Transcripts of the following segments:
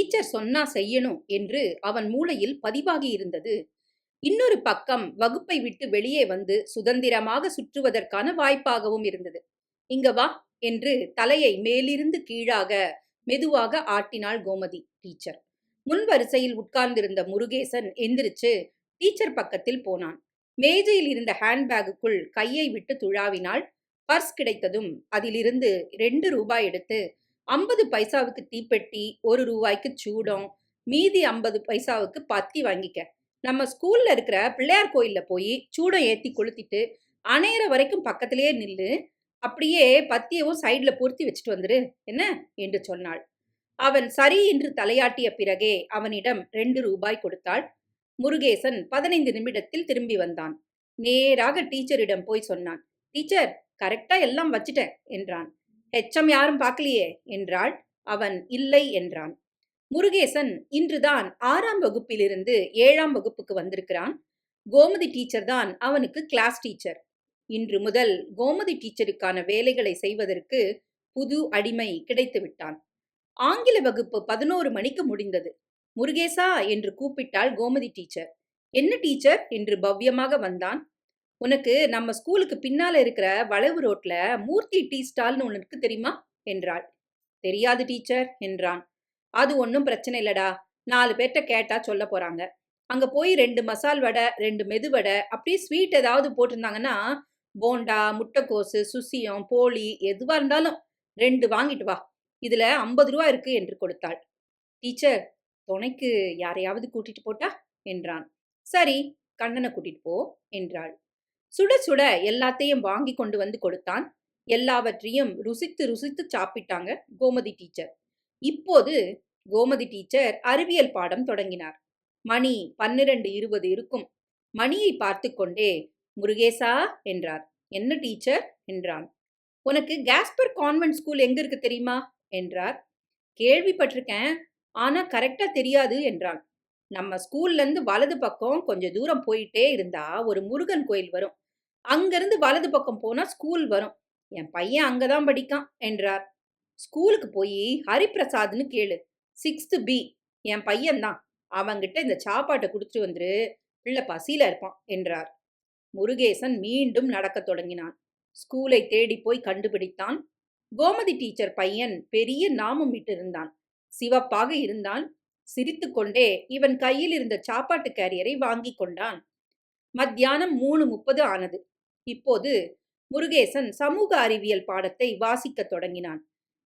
Teacher சொன்னா செய்யணும் என்று அவன் மூளையில் பதிவாகி இருந்தது. இன்னொரு பக்கம் வகுப்பை விட்டு வெளியே வந்து சுதந்திரமாக சுற்றுவதற்கான வாய்ப்பாகவும் இருந்தது. இங்க வா என்று தலையை மேலிருந்து கீழாக மெதுவாக ஆட்டினாள் கோமதி டீச்சர். முன் வரிசையில் உட்கார்ந்திருந்த முருகேசன் எந்திரிச்சு டீச்சர் பக்கத்தில் போனான். மேஜையில் இருந்த ஹேண்ட்பேக்குக்குள் கையை விட்டு துழாவினாள். பர்ஸ் கிடைத்ததும் அதிலிருந்து ரெண்டு ரூபாய் எடுத்து ஐம்பது பைசாவுக்கு தீப்பெட்டி ஒரு ரூபாய்க்கு சூடம் மீதி ஐம்பது பைசாவுக்கு பத்தி வாங்கிக்க. நம்ம ஸ்கூல்ல இருக்கிற பிள்ளையார் கோயில்ல போய் சூடம் ஏத்தி கொளுத்திட்டு அணையிற வரைக்கும் பக்கத்திலேயே நில்லு அப்படியே பத்தியவும் சைடில் பொருத்தி வச்சுட்டு வந்துரு. என்ன? என்று சொன்னாள். அவன் சரி என்று தலையாட்டிய பிறகே அவனிடம் ரெண்டு ரூபாய் கொடுத்தாள். முருகேசன் பதினைந்து நிமிடத்தில் திரும்பி வந்தான். நேராக டீச்சரிடம் போய் சொன்னான். டீச்சர் கரெக்டா எல்லாம் வச்சிட்டேன் என்றான். ஹெச்சம் யாரும் பார்க்கலையே? என்றாள். அவன் இல்லை என்றான். முருகேசன் இன்றுதான் ஆறாம் வகுப்பிலிருந்து ஏழாம் வகுப்புக்கு வந்திருக்கிறான். கோமதி டீச்சர் தான் அவனுக்கு கிளாஸ் டீச்சர் இன்று முதல் கோமதி டீச்சருக்கான வேலைகளை செய்வதற்கு புது அடிமை கிடைத்து விட்டான் ஆங்கில வகுப்பு பதினோரு மணிக்கு முடிந்தது. முருகேசா என்று கூப்பிட்டாள் கோமதி டீச்சர் என்ன டீச்சர் என்று பவ்யமாக வந்தான். உனக்கு நம்ம ஸ்கூலுக்கு பின்னால இருக்கிற வளைவு ரோட்ல மூர்த்தி டீ ஸ்டால்னு ஒன்று இருக்கு தெரியுமா? என்றாள். தெரியாது டீச்சர் என்றான். அது ஒன்றும் பிரச்சனை இல்லடா. நாலு பேர்கிட்ட கேட்டா சொல்ல போறாங்க. அங்க போய் ரெண்டு மசால் வடை ரெண்டு மெதுவடை அப்படியே ஸ்வீட் ஏதாவது போட்டிருந்தாங்கன்னா போண்டா முட்டைக்கோசு சுசியம் போலி எதுவா இருந்தாலும் ரெண்டு வாங்கிட்டு வா. இதுல ஐம்பது ரூபா இருக்கு என்று கொடுத்தாள். டீச்சர் துணைக்கு யாரையாவது கூட்டிட்டு போட்டா? என்றான். சரி கண்ணனை கூட்டிட்டு போ என்றாள். சுட சுட எல்லாத்தையும் வாங்கி கொண்டு வந்து கொடுத்தான். எல்லாவற்றையும் ருசித்து ருசித்து சாப்பிட்டாங்க கோமதி டீச்சர் இப்போது கோமதி டீச்சர் அறிவியல் பாடம் தொடங்கினார். மணி பன்னிரண்டு இருபது இருக்கும். மணியை பார்த்து கொண்டே முருகேசா என்றார். என்ன டீச்சர் என்றான். உனக்கு கேஸ்பர் கான்வென்ட் ஸ்கூல் எங்க இருக்கு தெரியுமா? என்றார். கேள்விப்பட்டிருக்கேன் ஆனா கரெக்டா தெரியாது என்றான். நம்ம ஸ்கூல்ல இருந்து வலது பக்கம் கொஞ்சம் தூரம் போயிட்டே இருந்தா ஒரு முருகன் கோயில் வரும். அங்கிருந்து வலது பக்கம் போனா ஸ்கூல் வரும். என் பையன் அங்கதான் படிக்கான் என்றார். ஸ்கூலுக்கு போய் ஹரிபிரசாத்னு கேளு. சிக்ஸ்த்து பி என் பையன்தான். அவங்கிட்ட இந்த சாப்பாட்டை குடிச்சிட்டு வந்துரு. பிள்ளை பசியில இருப்பான் என்றார். முருகேசன் மீண்டும் நடக்கத் தொடங்கினான். ஸ்கூலை தேடி போய் கண்டுபிடித்தான். கோமதி டீச்சர் பையன் பெரிய நாமம் இருந்தான் சிவப்பாக இருந்தான். சிரித்துக்கொண்டே இவன் கையில் இருந்த சாப்பாட்டு கேரியரை வாங்கி கொண்டான். மத்தியானம் மூணு முப்பது ஆனது. இப்போது முருகேசன் சமூக அறிவியல் பாடத்தை வாசிக்கத் தொடங்கினான்.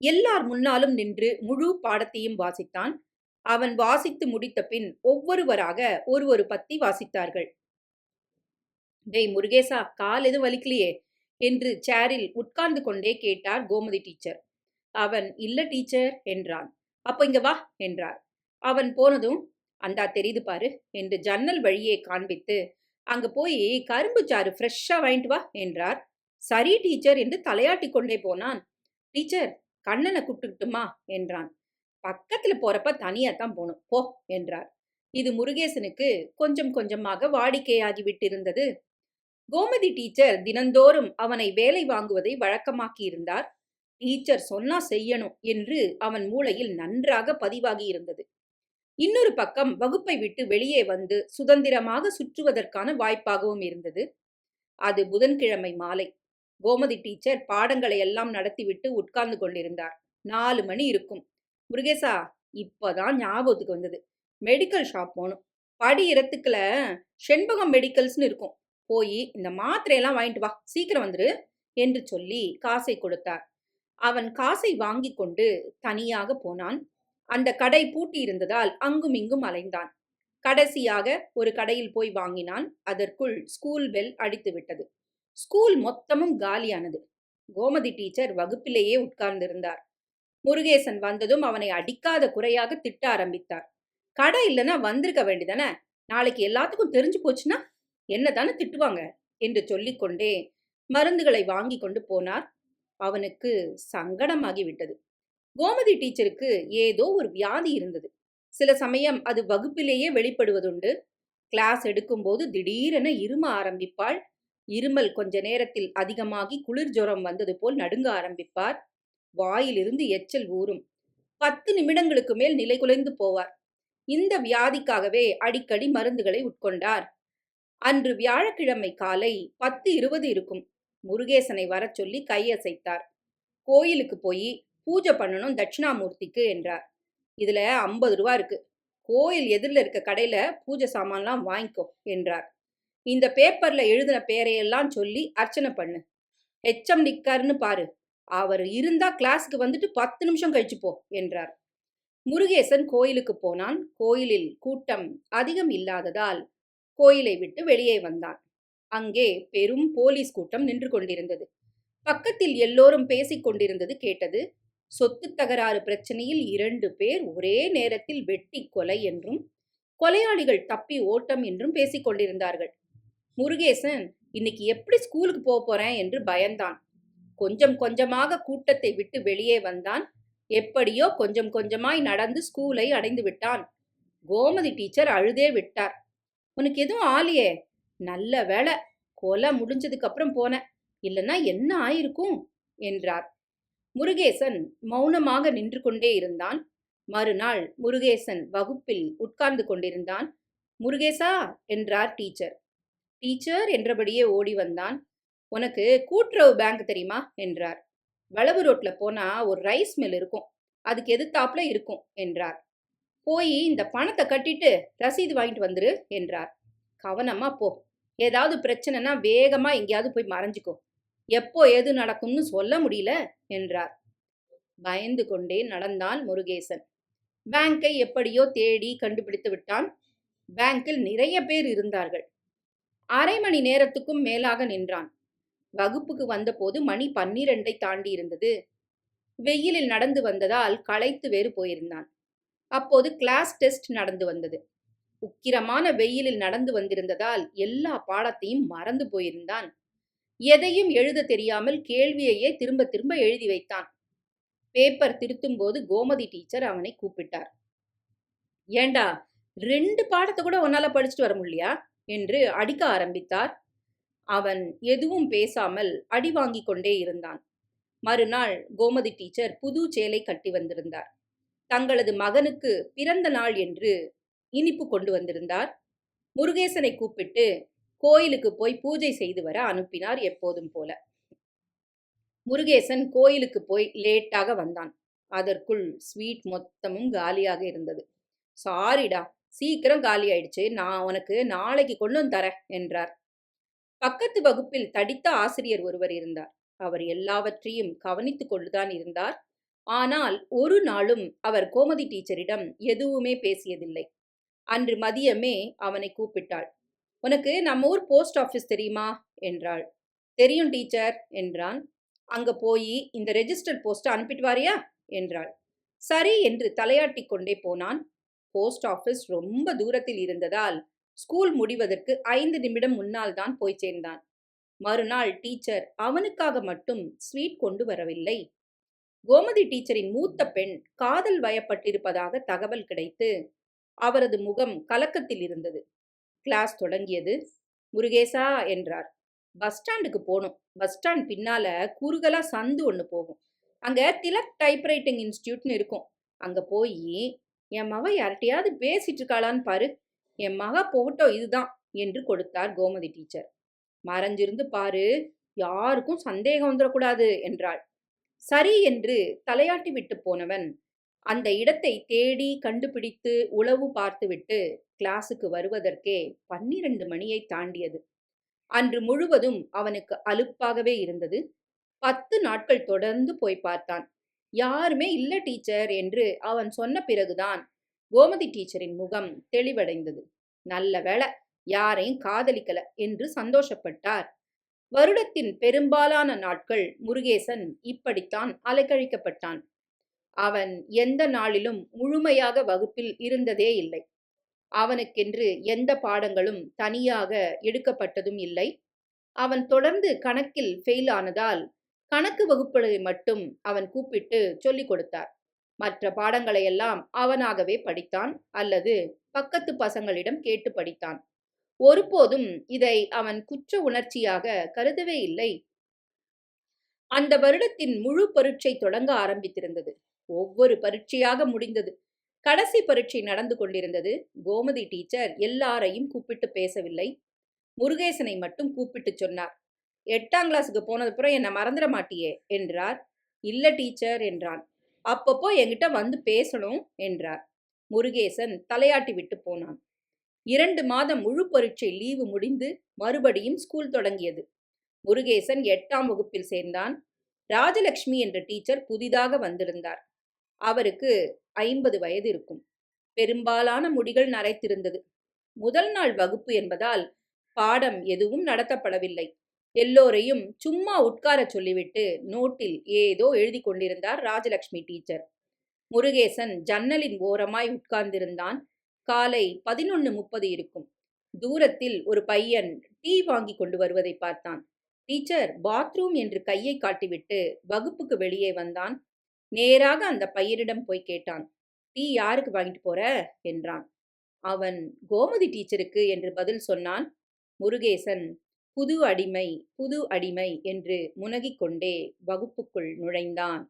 எல்லார் முன்னாலும் நின்று முழு பாடத்தையும் வாசித்தான். அவன் வாசித்து முடித்த பின் ஒவ்வொருவராக ஒரு ஒரு பத்தி வாசித்தார்கள். டேய் முருகேசா கால் எதுவும் வலிக்கலையே? என்று சேரில் உட்கார்ந்து கொண்டே கேட்டார் கோமதி டீச்சர். அவன் இல்ல டீச்சர் என்றான். அப்போ இங்க வா என்றார். அவன் போனதும் அந்தா தெரியுது பாரு என்று ஜன்னல் வழியே காண்பித்து அங்க போய் கரும்பு சாறு ஃப்ரெஷ்ஷா வாங்கிட்டு வா என்றார். சரி டீச்சர் என்று தலையாட்டி கொண்டே போனான். டீச்சர் கண்ணனை கூப்பிட்டுக்கிட்டுமா என்றான். பக்கத்துல போறப்ப தனியா தான் போகணும் போ என்றார். இது முருகேசனுக்கு கொஞ்சம் கொஞ்சமாக வாடிக்கையாகி விட்டிருந்தது. கோமதி டீச்சர் தினந்தோறும் அவனை வேலை வாங்குவதை வழக்கமாக்கி இருந்தார். டீச்சர் சொன்னா செய்யணும் என்று அவன் மூளையில் நன்றாக பதிவாகி இருந்தது. இன்னொரு பக்கம் வகுப்பை விட்டு வெளியே வந்து சுதந்திரமாக சுற்றுவதற்கான வாய்ப்பாகவும் இருந்தது. அது புதன்கிழமை மாலை. கோமதி டீச்சர் பாடங்களை எல்லாம் நடத்திவிட்டு உட்கார்ந்து கொண்டிருந்தார். நாலு மணி இருக்கும். முருகேசா இப்போதான் ஞாபகத்துக்கு வந்தது. மெடிக்கல் ஷாப் போகணும் படி இடத்துக்குல செண்பகம் மெடிக்கல்ஸ்னு இருக்கும். போய் இந்த மாத்திரையெல்லாம் வாங்கிட்டு வா. சீக்கிரம் வந்துரு என்று சொல்லி காசை கொடுத்தார். அவன் காசை வாங்கி கொண்டு தனியாக போனான். அந்த கடை பூட்டி இருந்ததால் அங்கும் இங்கும் அலைந்தான். கடைசியாக ஒரு கடையில் போய் வாங்கினான். அதற்குள் ஸ்கூல் பெல் அடித்து விட்டது. ஸ்கூல் மொத்தமும் காலியானது. கோமதி டீச்சர் வகுப்பிலேயே உட்கார்ந்திருந்தார். முருகேசன் வந்ததும் அவனை அடிக்காத குறையாக திட்ட ஆரம்பித்தார். கடை இல்லைன்னா வந்திருக்க வேண்டிதானே நாளைக்கு எல்லாத்துக்கும் தெரிஞ்சு போச்சுன்னா என்ன தானே திட்டுவாங்க? என்று சொல்லிக்கொண்டே மருந்துகளை வாங்கி கொண்டு போனார். அவனுக்கு சங்கடமாகிவிட்டது கோமதி டீச்சருக்கு ஏதோ ஒரு வியாதி இருந்தது. சில சமயம் அது வகுப்பிலேயே வெளிப்படுவதுண்டு. கிளாஸ் எடுக்கும்போது திடீரென இரும ஆரம்பிப்பாள். இருமல் கொஞ்ச நேரத்தில் அதிகமாகி குளிர் ஜுரம் வந்தது போல் நடுங்க ஆரம்பிப்பார். வாயிலிருந்து எச்சல் ஊறும். பத்து நிமிடங்களுக்கு மேல் நிலைகுலைந்து போவார். இந்த வியாதிக்காகவே அடிக்கடி மருந்துகளை உட்கொண்டார். அன்று வியாழக்கிழமை காலை பத்து இருபது இருக்கும். முருகேசனை வரச் சொல்லி கையசைத்தார். கோயிலுக்கு போய் பூஜை பண்ணணும் தட்சிணாமூர்த்திக்கு என்றார். இதுல ஐம்பது ரூபா இருக்கு. கோயில் எதிரில் இருக்க கடையில பூஜை சாமான்லாம் வாங்கிக்கோ என்றார். இந்த பேப்பர்ல எழுதின பேரையெல்லாம் சொல்லி அர்ச்சனை பண்ணு. ஹெச்எம் நிக்காருன்னு பாரு. அவர் இருந்தா கிளாஸுக்கு வந்துட்டு பத்து நிமிஷம் கழிச்சு போ என்றார். முருகேசன் கோயிலுக்கு போனான். கோயிலில் கூட்டம் அதிகம் இல்லாததால் கோயிலை விட்டு வெளியே வந்தான். அங்கே பெரும் போலீஸ் கூட்டம் நின்று கொண்டிருந்தது. பக்கத்தில் எல்லோரும் பேசிக் கொண்டிருந்தது கேட்டது சொத்து தகராறு பிரச்சனையில் இரண்டு பேர் ஒரே நேரத்தில் வெட்டி கொலை என்றும் கொலையாளிகள் தப்பி ஓட்டம் என்றும் பேசிக் கொண்டிருந்தார்கள். முருகேசன் இன்னைக்கு எப்படி ஸ்கூலுக்கு போக போறேன்? என்று பயந்தான். கொஞ்சம் கொஞ்சமாக கூட்டத்தை விட்டு வெளியே வந்தான். எப்படியோ கொஞ்சம் கொஞ்சமாய் நடந்து ஸ்கூலை அடைந்து விட்டான். கோமதி டீச்சர் அழுதே விட்டார். உனக்கு எதுவும் ஆலியே நல்ல வேலை கொலை முடிஞ்சதுக்கு அப்புறம் போனேன் இல்லைன்னா என்ன ஆயிருக்கும்? என்றார். முருகேசன் மௌனமாக நின்று கொண்டே இருந்தான். மறுநாள் முருகேசன் வகுப்பில் உட்கார்ந்து கொண்டிருந்தான். முருகேசா என்றார் டீச்சர். டீச்சர் என்றபடியே ஓடி வந்தான். உனக்கு கூட்டுறவு பேங்க் தெரியுமா? என்றார். வளவு ரோட்ல போனா ஒரு ரைஸ் மில் இருக்கும். அதுக்கு எதிர்த்தாப்புல இருக்கும் என்றார். போய் இந்த பணத்தை கட்டிட்டு ரசீது வாங்கிட்டு வந்துரு என்றார். கவனமா போ. ஏதாவது பிரச்சனைனா வேகமா எங்கேயாவது போய் மறைஞ்சுக்கோ. எப்போ ஏது நடக்கும்னு சொல்ல முடியல என்றார். பயந்து கொண்டே நடந்தான் முருகேசன். பேங்கை எப்படியோ தேடி கண்டுபிடித்து விட்டான். பேங்கில் நிறைய பேர் இருந்தார்கள். அரை மணி நேரத்துக்கும் மேலாக நின்றான். வகுப்புக்கு வந்தபோது மணி பன்னிரண்டை தாண்டி இருந்தது. வெயிலில் நடந்து வந்ததால் களைத்து வேறு போயிருந்தான். அப்போது கிளாஸ் டெஸ்ட் நடந்து வந்தது. உக்கிரமான வெயிலில் நடந்து வந்திருந்ததால் எல்லா பாடத்தையும் மறந்து போயிருந்தான். எதையும் எழுத தெரியாமல் கேள்வியையே திரும்ப திரும்ப எழுதி வைத்தான். பேப்பர் திருத்தும் போது கோமதி டீச்சர் அவனை கூப்பிட்டார். ஏண்டா ரெண்டு பாடத்தை கூட உன்னால படிச்சுட்டு வர முடியா என்று அடிக்க ஆரம்பித்தார். அவன் எதுவும் பேசாமல் அடி வாங்கி கொண்டே இருந்தான். மறுநாள் கோமதி டீச்சர் புது சேலை கட்டி வந்திருந்தார். தங்களது மகனுக்கு பிறந்த நாள் என்று இனிப்பு கொண்டு வந்திருந்தார். முருகேசனை கூப்பிட்டு கோயிலுக்கு போய் பூஜை செய்து வர அனுப்பினார் எப்போதும் போல. முருகேசன் கோயிலுக்கு போய் லேட்டாக வந்தான். அதற்குள் ஸ்வீட் மொத்தமும் காலியாக இருந்தது. சாரிடா சீக்கிரம் காலி ஆயிடுச்சு. நான் உனக்கு நாளைக்கு கொண்டு வந்து தரேன் என்றார். பக்கத்து வகுப்பில் தடித்த ஆசிரியர் ஒருவர் இருந்தார். அவர் எல்லாவற்றையும் கவனித்துக் கொண்டுதான் இருந்தார். ஆனால் ஒரு நாளும் அவர் கோமதி டீச்சரிடம் எதுவுமே பேசியதில்லை. அன்று மதியமே அவனை கூப்பிட்டாள். உனக்கு நம்ம ஊர் போஸ்ட் ஆஃபீஸ் தெரியுமா? என்றாள். தெரியும் டீச்சர் என்றான். அங்க போய் இந்த ரெஜிஸ்டர் போஸ்ட் அனுப்பிட்டு வாரியா? என்றாள். சரி என்று தலையாட்டி கொண்டே போனான். போஸ்ட் ஆஃபீஸ் ரொம்ப தூரத்தில் இருந்ததால் ஸ்கூல் முடிவதற்கு ஐந்து நிமிடம் முன்னால் தான் போய் சேர்ந்தான். மறுநாள் டீச்சர் அவனுக்காக மட்டும் ஸ்வீட் கொண்டு வரவில்லை. கோமதி டீச்சரின் மூத்த பெண் காதல் வயப்பட்டிருப்பதாக தகவல் கிடைத்து அவரது முகம் கலக்கத்தில் இருந்தது. கிளாஸ் தொடங்கியது. முருகேசா என்றார். பஸ் ஸ்டாண்டுக்கு போனோம் பஸ் ஸ்டாண்ட் பின்னால குறுகலா சந்து ஒன்று போகும். அங்க திலக் டைப்ரைட்டிங் இன்ஸ்டியூட்னு இருக்கும். அங்க போய் என் மக யார்கிட்டயாவது பேசிட்டு இருக்காளான்னு பாரு. என் மக போட்டோ இதுதான் என்று கொடுத்தார் கோமதி டீச்சர். மறைஞ்சிருந்து பாரு யாருக்கும் சந்தேகம் வந்துடக்கூடாது என்றாள். சரி என்று தலையாட்டி விட்டு போனவன் அந்த இடத்தை தேடி கண்டுபிடித்து உளவு பார்த்துவிட்டு கிளாஸுக்கு வருவதற்கே பன்னிரண்டு மணியை தாண்டியது. அன்று முழுவதும் அவனுக்கு அலுப்பாகவே இருந்தது. பத்து நாட்கள் தொடர்ந்து போய் பார்த்தான். யாருமே இல்ல டீச்சர் என்று அவன் சொன்ன பிறகுதான் கோமதி டீச்சரின் முகம் தெளிவடைந்தது. நல்ல வேலை யாரையும் காதலிக்கல என்று சந்தோஷப்பட்டார். வருடத்தின் பெரும்பாலான நாட்கள் முருகேசன் இப்படித்தான் அலைக்கழிக்கப்பட்டான். அவன் எந்த நாளிலும் முழுமையாக வகுப்பில் இருந்ததே இல்லை. அவனுக்கென்று எந்த பாடங்களும் தனியாக எடுக்கப்பட்டதும் இல்லை. அவன் தொடர்ந்து கணக்கில் ஃபெயில் ஆனதால் கணக்கு வகுப்புகளை மட்டும் அவன் கூப்பிட்டு சொல்லிக் கொடுத்தார். மற்ற பாடங்களையெல்லாம் அவனாகவே படித்தான் அல்லது பக்கத்து பசங்களிடம் கேட்டு படித்தான். ஒருபோதும் இதை அவன் குற்ற உணர்ச்சியாக கருதவே இல்லை. அந்த வருடத்தின் முழு பரீட்சை தொடங்க ஆரம்பித்திருந்தது. ஒவ்வொரு பரீட்சையாக முடிந்தது. கடைசி பரீட்சை நடந்து கொண்டிருந்தது. கோமதி டீச்சர் எல்லாரையும் கூப்பிட்டு பேசவில்லை. முருகேசனை மட்டும் கூப்பிட்டு சொன்னார். எட்டாம் கிளாஸுக்கு போனதுப்புறம் என்னை மறந்துட மாட்டியே என்றார். இல்லை டீச்சர் என்றான். அப்பப்போ என்கிட்ட வந்து பேசணும் என்றார். முருகேசன் தலையாட்டி விட்டு போனான். இரண்டு மாதம் முழு பரீட்சை லீவு முடிந்து மறுபடியும் ஸ்கூல் தொடங்கியது. முருகேசன் எட்டாம் வகுப்பில் சேர்ந்தான். ராஜலட்சுமி என்ற டீச்சர் புதிதாக வந்திருந்தார். அவருக்கு ஐம்பது வயது இருக்கும். பெரும்பாலான முடிகள் நரைத்திருந்தது. முதல் நாள் வகுப்பு என்பதால் பாடம் எதுவும் நடத்தப்படவில்லை. எல்லோரையும் சும்மா உட்கார சொல்லிவிட்டு நோட்டில் ஏதோ எழுதி கொண்டிருந்தார் ராஜலட்சுமி டீச்சர். முருகேசன் ஜன்னலின் ஓரமாய் உட்கார்ந்திருந்தான். காலை பதினொன்னு முப்பது இருக்கும். தூரத்தில் ஒரு பையன் டீ வாங்கி கொண்டு வருவதை பார்த்தான். டீச்சர் பாத்ரூம் என்று கையை காட்டிவிட்டு வகுப்புக்கு வெளியே வந்தான். நேராக அந்த பையனிடம் போய் கேட்டான். டீ யாருக்கு வாங்கிட்டு போற? என்றான். அவன் கோமதி டீச்சருக்கு என்று பதில் சொன்னான் முருகேசன். புது அடிமை புது அடிமை என்று முனகிக் கொண்டே வகுப்புக்குள் நுழைந்தான்.